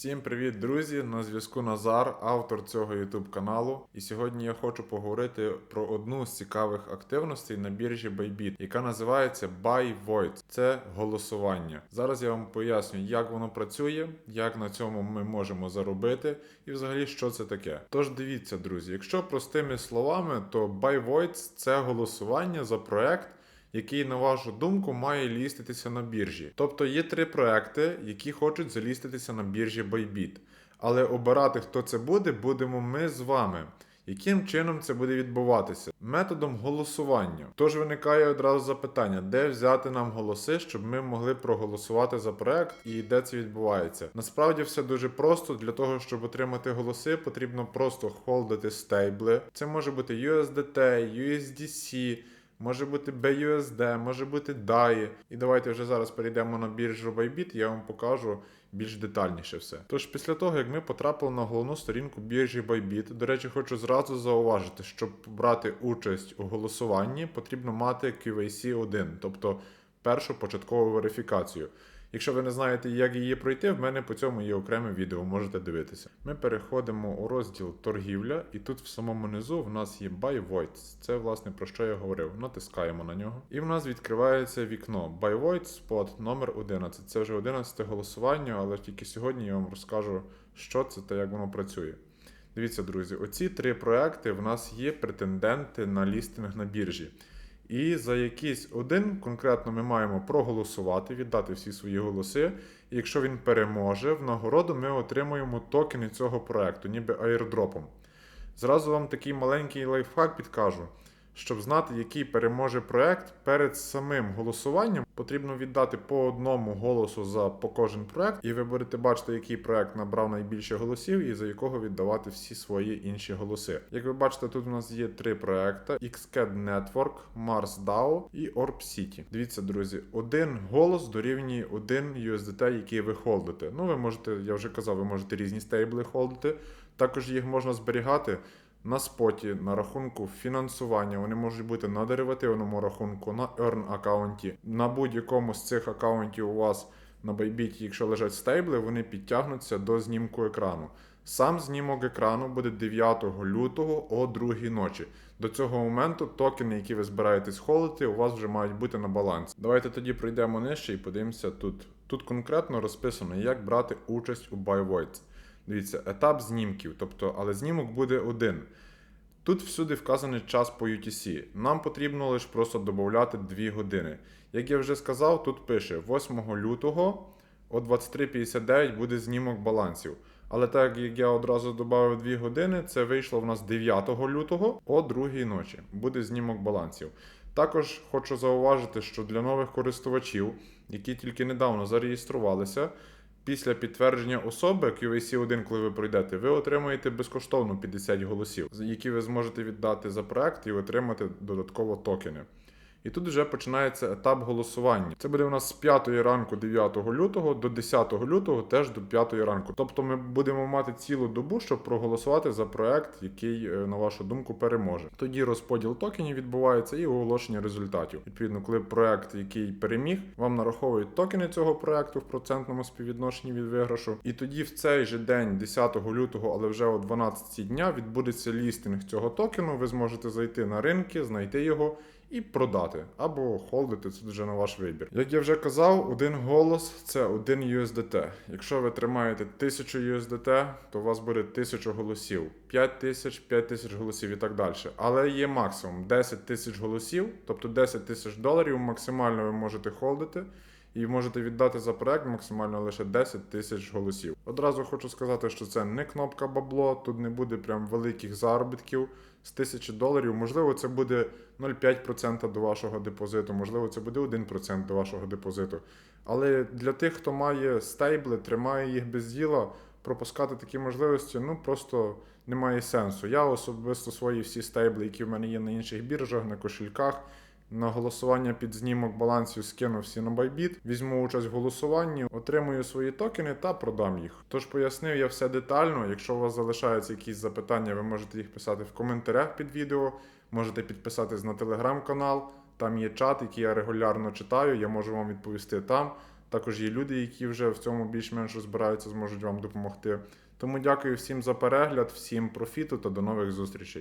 Всім привіт, друзі! На зв'язку Назар, автор цього YouTube каналу. І сьогодні я хочу поговорити про одну з цікавих активностей на біржі Bybit, яка називається Buy Void. Це голосування. Зараз я вам поясню, як воно працює, як на цьому ми можемо заробити, і взагалі що це таке. Тож дивіться, друзі, якщо простими словами, то Buy Void – це голосування за проект який, на вашу думку, має ліститися на біржі. Тобто є три проекти, які хочуть заліститися на біржі Bybit. Але обирати, хто це буде, будемо ми з вами. Яким чином це буде відбуватися? Методом голосування. Тож виникає одразу запитання, де взяти нам голоси, щоб ми могли проголосувати за проект і де це відбувається. Насправді все дуже просто. Для того, щоб отримати голоси, потрібно просто холдити стейбли. Це може бути USDT, USDC. Може бути BUSD, може бути DAI. І давайте вже зараз перейдемо на біржу Bybit, я вам покажу більш детальніше все. Тож після того, як ми потрапили на головну сторінку біржі Bybit, до речі, хочу зразу зауважити, щоб брати участь у голосуванні, потрібно мати QAC 1, тобто першу початкову верифікацію. Якщо ви не знаєте, як її пройти, в мене по цьому є окреме відео, можете дивитися. Ми переходимо у розділ торгівля, і тут в самому низу в нас є Buy Voids. Це власне про що я говорив. Натискаємо на нього. І в нас відкривається вікно Buy Voids Spot номер 11. Це вже 11 голосування, але тільки сьогодні я вам розкажу, що це та як воно працює. Дивіться, друзі, оці три проекти в нас є претенденти на лістинг на біржі. І за якийсь один конкретно ми маємо проголосувати, віддати всі свої голоси. І якщо він переможе, в нагороду ми отримуємо токени цього проекту, ніби аірдропом. Зразу вам такий маленький лайфхак підкажу. Щоб знати, який переможе проект, перед самим голосуванням потрібно віддати по одному голосу за по кожен проект, і ви будете бачити, який проект набрав найбільше голосів і за якого віддавати всі свої інші голоси. Як ви бачите, тут у нас є три проекти: XCAD Network, Mars DAO і Orb City. Дивіться, друзі, один голос дорівнює один USDT, який ви холдите. Ну, ви можете, я вже казав, ви можете різні стейбли холдити. Також їх можна зберігати на споті, на рахунку фінансування. Вони можуть бути на деривативному рахунку, на earn аккаунті. На будь-якому з цих аккаунтів у вас на Bybit, якщо лежать стейбли, вони підтягнуться до знімку екрану. Сам знімок екрану буде 9 лютого о 2 ночі. До цього моменту токени, які ви збираєтесь холити, у вас вже мають бути на балансі. Давайте тоді пройдемо нижче і подивимося тут. Тут конкретно розписано, як брати участь у BuyVoids. Дивіться, етап знімків, тобто, але знімок буде один. Тут всюди вказаний час по UTC. Нам потрібно лише просто додати 2 години. Як я вже сказав, тут пише 8 лютого о 23.59 буде знімок балансів. Але так як я одразу додав 2 години, це вийшло в нас 9 лютого о 2 ночі. Буде знімок балансів. Також хочу зауважити, що для нових користувачів, які тільки недавно зареєструвалися, Після підтвердження особи QAC1, коли ви пройдете, ви отримаєте безкоштовно 50 голосів, які ви зможете віддати за проект і отримати додатково токени. І тут вже починається етап голосування. Це буде у нас з 5 ранку 9 лютого до 10 лютого, теж до 5 ранку. Тобто ми будемо мати цілу добу, щоб проголосувати за проект, який, е, на вашу думку, переможе. Тоді розподіл токенів відбувається і оголошення результатів. Відповідно, коли проект, який переміг, вам нараховують токени цього проекту в процентному співвідношенні від виграшу. І тоді в цей же день, 10 лютого, але вже о 12 дня, відбудеться лістинг цього токену. Ви зможете зайти на ринки, знайти його і продати або холдити це вже на ваш вибір. Як я вже казав, один голос це один USDT. Якщо ви тримаєте 1000 USDT, то у вас буде 1000 голосів, 5000, 5000 голосів і так далі. Але є максимум 10 тисяч голосів, тобто 10 тисяч доларів максимально ви можете холдити і можете віддати за проект максимально лише 10 тисяч голосів. Одразу хочу сказати, що це не кнопка бабло, тут не буде прям великих заробітків з тисячі доларів. Можливо, це буде 0,5% до вашого депозиту, можливо, це буде 1% до вашого депозиту. Але для тих, хто має стейбли, тримає їх без діла, пропускати такі можливості, ну просто немає сенсу. Я особисто свої всі стейбли, які в мене є на інших біржах, на кошельках. На голосування під знімок балансів скину всі на Bybit, візьму участь в голосуванні, отримую свої токени та продам їх. Тож пояснив я все детально. Якщо у вас залишаються якісь запитання, ви можете їх писати в коментарях під відео, можете підписатись на телеграм-канал. Там є чат, який я регулярно читаю, я можу вам відповісти там. Також є люди, які вже в цьому більш-менш розбираються, зможуть вам допомогти. Тому дякую всім за перегляд, всім профіту та до нових зустрічей.